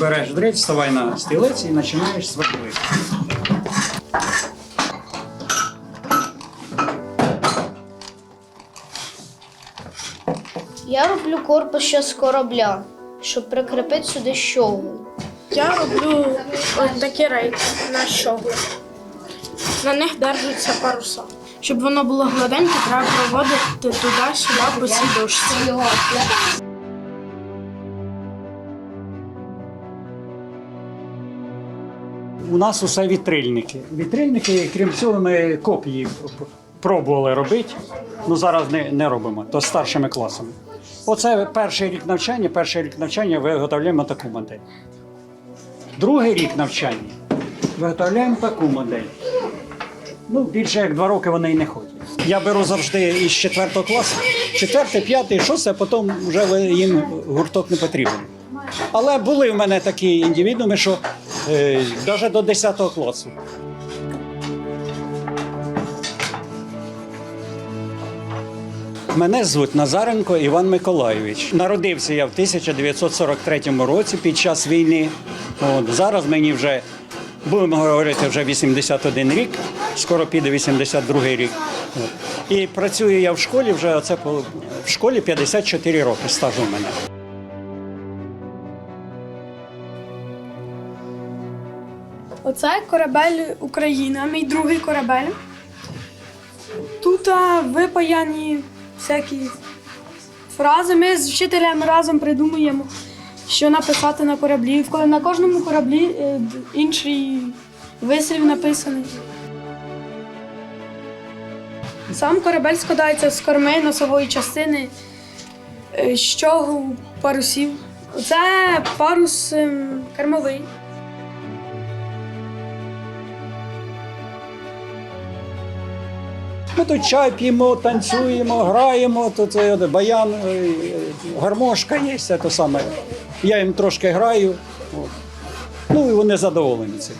Береш дрель, вставай на стілець і починаєш свердлити. Я роблю корпус ще з корабля, щоб прикріпити сюди щоглу. Я роблю ось такі рейки на щогли. На них держаться паруса. Щоб воно було гладеньке, треба проводити туди-сюди по цій дошці. У нас усе вітрильники. Вітрильники, крім цього, ми копії пробували робити. Ну зараз не, не робимо, то старшими класами. Оце перший рік навчання. Перший рік навчання виготовляємо таку модель. Другий рік навчання виготовляємо таку модель. Ну, більше як два роки вони і не ходять. Я беру завжди із четвертого класу, четвертий, п'ятий, шостий, а потім вже їм гурток не потрібен. Але були в мене такі індивідууми, що навіть до 10 класу. Мене звуть Назаренко Іван Миколайович. Народився я в 1943 році під час війни. От, зараз мені вже, будемо говорити, вже 81 рік, скоро піде 82 рік. От. І працюю я в школі вже оце в школі 54 роки стажу мене. Оце корабель Україна, мій другий корабель. Тут випаяні всякі фрази. Ми з вчителем разом придумуємо, що написати на кораблі. Коли на кожному кораблі е, інший вислів написаний. Сам корабель складається з корми, носової частини, е, щогу, парусів. Це парус ем, кермовий. Ми тут чай п'ємо, танцюємо, граємо. Тут баян, е, гармошка є, все те саме. Я їм трошки граю. Ну і вони задоволені цим.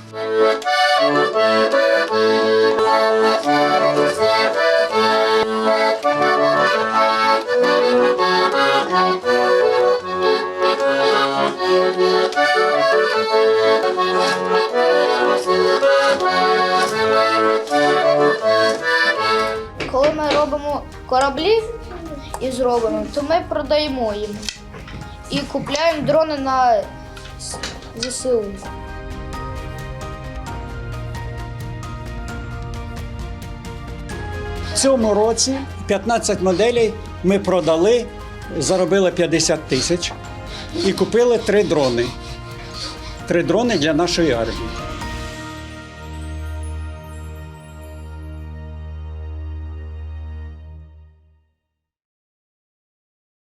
Коли кораблі і зробимо, то ми продаємо їм і купляємо дрони на ЗСУ. В цьому році 15 моделей ми продали, заробили 50 тисяч і купили три дрони. Три дрони для нашої армії.